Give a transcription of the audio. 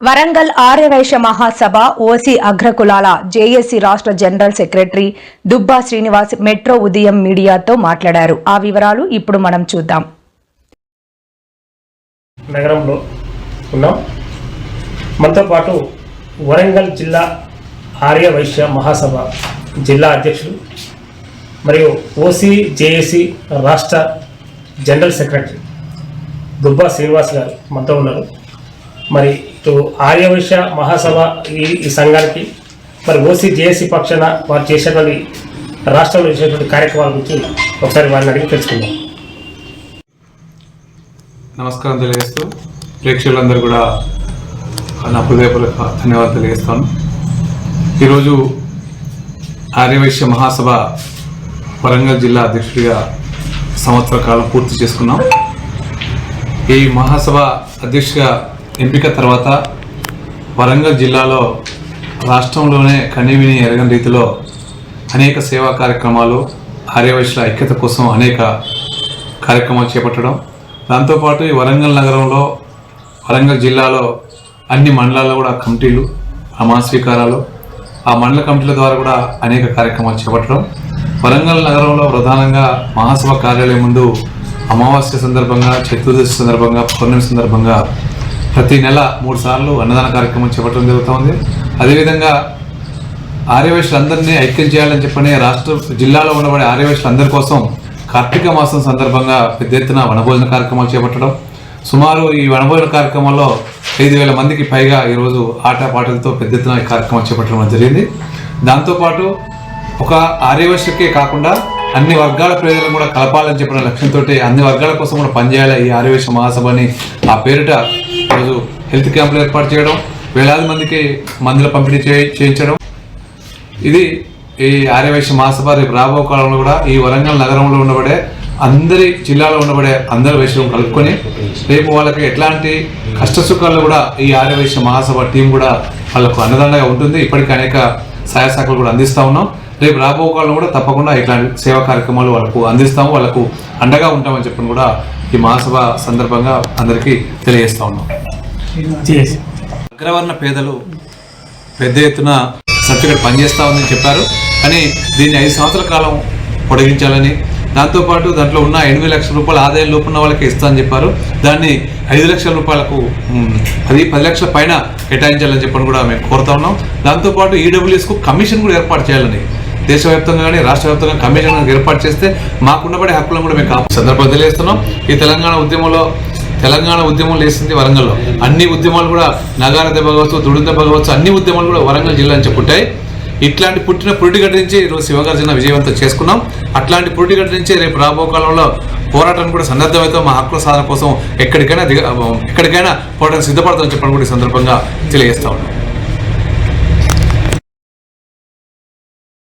Warangal Aryavysya Mahasabha OC అగ్రకులాల JAC రాష్ట్ర general secretary Dubba Srinivas metro ఉదయం మీడియాతో మాట్లాడారు. ఆ వివరాలు ఇప్పుడు మనం చూద్దాం. నగరంలో ఉన్నాం. మనతో పాటు వరంగల్ జిల్లా ఆర్యవైశ్య మహాసభ జిల్లా అధ్యక్షులు మరియు ఓసీ జేఏసీ రాష్ట్ర జనరల్ సెక్రటరీ దుబ్బా శ్రీనివాస్ గారు మనతో ఉన్నారు. మరి సో ఆర్యవైశ్య మహాసభ ఈ ఈ సంఘానికి మరి ఓసీ జేఏసీ పక్షాన వారు చేసేటువంటి రాష్ట్రంలో చేసేటువంటి కార్యక్రమాల గురించి ఒకసారి వారిని అడిగి తెలుసుకుందాం. నమస్కారం తెలియజేస్తూ ప్రేక్షకులందరూ కూడా నా హృదయపూర్వక ధన్యవాదాలు తెలియజేస్తాను. ఈరోజు ఆర్యవైశ్య మహాసభ వరంగల్ జిల్లా అధ్యక్షుడిగా సంవత్సర కాలం పూర్తి చేసుకున్నాం. ఈ మహాసభ అధ్యక్షుడిగా ఎంపిక తర్వాత వరంగల్ జిల్లాలో రాష్ట్రంలోనే కనివిని ఎరగని రీతిలో అనేక సేవా కార్యక్రమాలు ఆర్యవైశ్యుల ఐక్యత కోసం అనేక కార్యక్రమాలు చేపట్టడం. దాంతోపాటు ఈ వరంగల్ నగరంలో వరంగల్ జిల్లాలో అన్ని మండలాల్లో కూడా కమిటీలు ప్రమాణ స్వీకారాలు ఆ మండల కమిటీల ద్వారా కూడా అనేక కార్యక్రమాలు చేపట్టడం. వరంగల్ నగరంలో ప్రధానంగా మహాసభ కార్యాలయం ముందు అమావాస్య సందర్భంగా చతుర్దశి సందర్భంగా పౌర్ణమి సందర్భంగా ప్రతి నెల మూడు సార్లు అన్నదాన కార్యక్రమం చేపట్టడం జరుగుతుంది. అదేవిధంగా ఆర్యవేశ్యులందరినీ ఐక్యం చేయాలని చెప్పని రాష్ట్ర జిల్లాలో ఉండబడే ఆర్యవేశ్యులందరి కోసం కార్తీక మాసం సందర్భంగా పెద్ద ఎత్తున వనభోజన కార్యక్రమాలు చేపట్టడం. సుమారు ఈ వనభోజన కార్యక్రమంలో ఐదు వేల మందికి పైగా ఈరోజు ఆటపాటలతో పెద్ద ఎత్తున కార్యక్రమం చేపట్టడం జరిగింది. దాంతోపాటు ఒక ఆర్యవేశ్యకే కాకుండా అన్ని వర్గాల ప్రజలను కూడా కలపాలని చెప్పిన లక్ష్యంతో అన్ని వర్గాల కోసం కూడా పనిచేయాలి ఈ ఆర్యవేశ మహాసభని ఆ పేరిట ఈరోజు హెల్త్ క్యాంపులు ఏర్పాటు చేయడం వేలాది మందికి మందుల పంపిణీ చేయి- చేయించడం. ఇది ఈ ఆర్యవైశ్య మహాసభ రేపు రాబో కాలంలో కూడా ఈ వరంగల్ నగరంలో ఉండబడే అందరి జిల్లాలో ఉండబడే అందరి వైశ్యం కలుపుకొని రేపు వాళ్ళకి ఎట్లాంటి కష్టసుఖాలు కూడా ఈ ఆర్యవైశ్య మహాసభ టీం కూడా వాళ్ళకు అన్నదండగా ఉంటుంది. ఇప్పటికీ అనేక సహాయ శాఖలు కూడా అందిస్తా ఉన్నాం. రేపు రాబో కాలంలో కూడా తప్పకుండా ఇట్లాంటి సేవా కార్యక్రమాలు వాళ్ళకు అందిస్తాము. వాళ్ళకు అండగా ఉంటామని చెప్పని కూడా ఈ మహాసభ సందర్భంగా అందరికీ తెలియజేస్తా ఉన్నాం. అగ్రవర్ణ పేదలు పెద్ద ఎత్తున సర్టిఫికేట్ పనిచేస్తా ఉందని చెప్పారు. కానీ దీన్ని ఐదు సంవత్సరాల కాలం పొడిగించాలని దాంతోపాటు దాంట్లో ఉన్న ఎనిమిది లక్షల రూపాయల ఆదాయం లోపు ఉన్న వాళ్ళకి ఇస్తా అని చెప్పారు. దాన్ని ఐదు లక్షల రూపాయలకు పది పది లక్షల పైన కేటాయించాలని చెప్పని కూడా మేము కోరుతా ఉన్నాం. దాంతోపాటు ఈడబ్ల్యూఎస్కు కమిషన్ కూడా ఏర్పాటు చేయాలని దేశవ్యాప్తంగా కానీ రాష్ట్ర వ్యాప్తంగా కమిషన్ ఏర్పాటు చేస్తే మాకుండబడే హక్కులను కూడా మేము కాపు సందర్భంగా తెలియజేస్తున్నాం. ఈ తెలంగాణ ఉద్యమంలో తెలంగాణ ఉద్యమం లేసింది వరంగల్లో. అన్ని ఉద్యమాలు కూడా నగార దెబ్బ కావచ్చు దుడుం దెబ్బ కావచ్చు అన్ని ఉద్యమాలు కూడా వరంగల్ జిల్లా నుంచి పుట్టాయి. ఇట్లాంటి పుట్టిన పురిటిగడ్డ నుంచి ఈరోజు శివగార్జున విజయవంతం చేసుకున్నాం. అట్లాంటి పురిటిగడ్డ నుంచి రేపు రాబో కాలంలో పోరాటానికి కూడా సన్నద్ధమవుతాం మా హక్కుల సాధన కోసం ఎక్కడికైనా దిగ ఎక్కడికైనా పోరాటం సిద్ధపడతామని చెప్పడం కూడా ఈ సందర్భంగా తెలియజేస్తా ఉన్నాం.